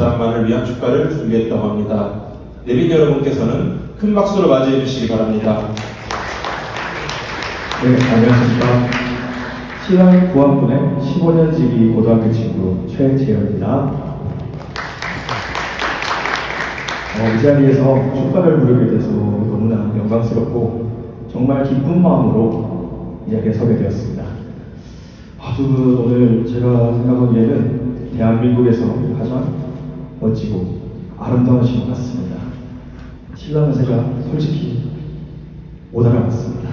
사람만을 위한 축가를 준비했다고 합니다. 내빈 여러분께서는 큰 박수로 맞이해 주시기 바랍니다. 네, 안녕하십니까. 신랑 구한군의 15년 지기 고등학교 친구 최재현입니다. 어, 이 자리에서 축가를 부르게 돼서 너무나 영광스럽고 정말 기쁜 마음으로 이 자리에 서게 되었습니다. 아주 오늘 제가 생각하기에는 대한민국에서 가장 멋지고 아름다우신 것 같습니다. 신랑은 제가 솔직히 못 알아봤습니다.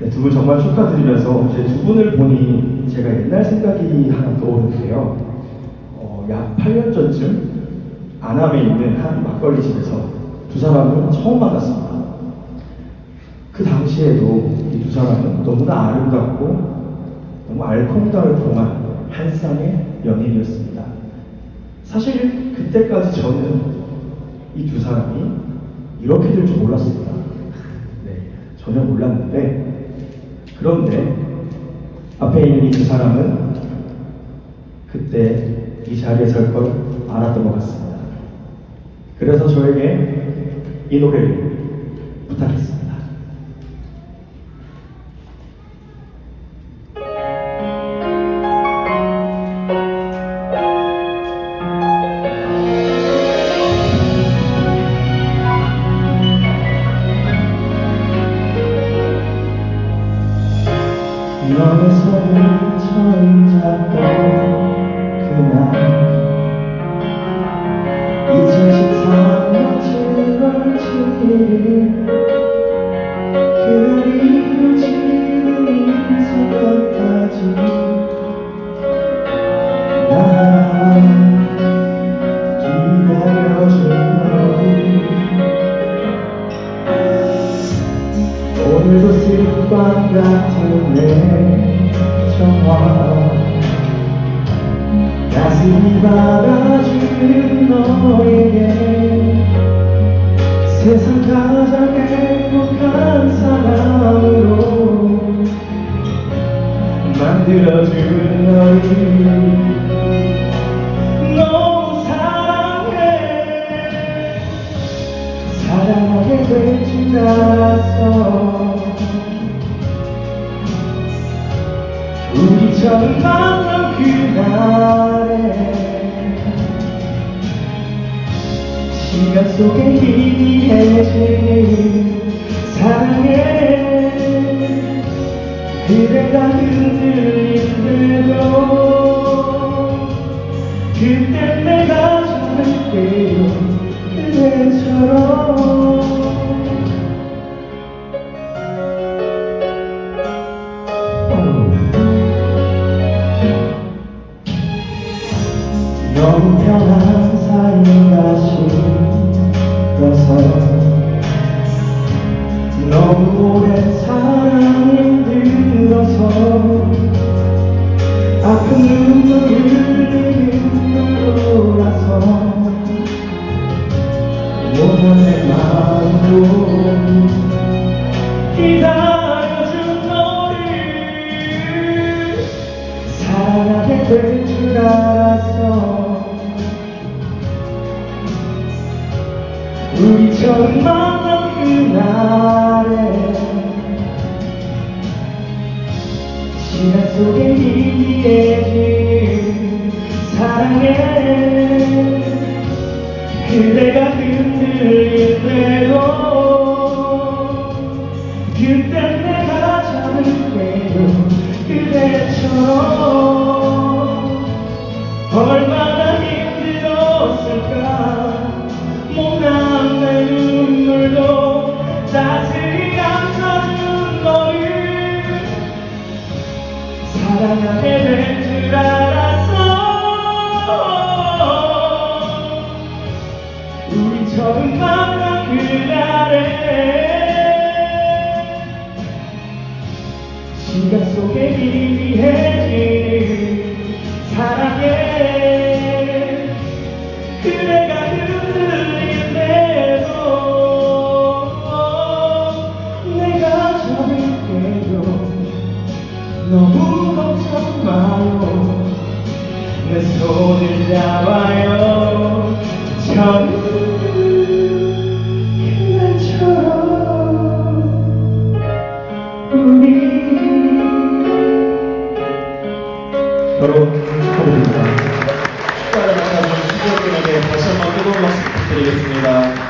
네, 두분 정말 축하드리면서 이제 두 분을 보니 제가 옛날 생각이 하나 떠오르는데요. 어, 약 8년 전쯤 안암에 있는 한 막걸리 집에서 두 사람을 처음 만났습니다. 그 당시에도 이 두 사람은 너무나 아름답고 너무 알콩달콩한 한 쌍의 연인이었습니다. 사실 그때까지 저는 이 두 사람이 이렇게 될 줄 몰랐습니다. 네, 전혀 몰랐는데 그런데 앞에 있는 이 두 사람은 그때 이 자리에 설 걸 알았던 것 같습니다. 그래서 저에게 이 노래를 부탁했습니다. 너의 손을 처음 잡던 그날 2013년 7월 7일 너에게 세상 가장 행복한 사람으로 만들어준 너를 너무 사랑해. 사랑하게 될줄 알았어. 우리 처음 만난 그날에 속에 희미해진 사랑에 그대가 흔들릴 때도 그때 내가 잡을게요. 그대처럼 될 줄 알았어 우리 처음 만난 그날에 시간 속에 희미해진 사랑에 그대가 흔 처음 만난 그날에 시간 속에 희미해진 결혼 축하드립니다 축하를 받아준 신재욱님에게 다시 한번 뜨거운 박수 부탁드리겠습니다.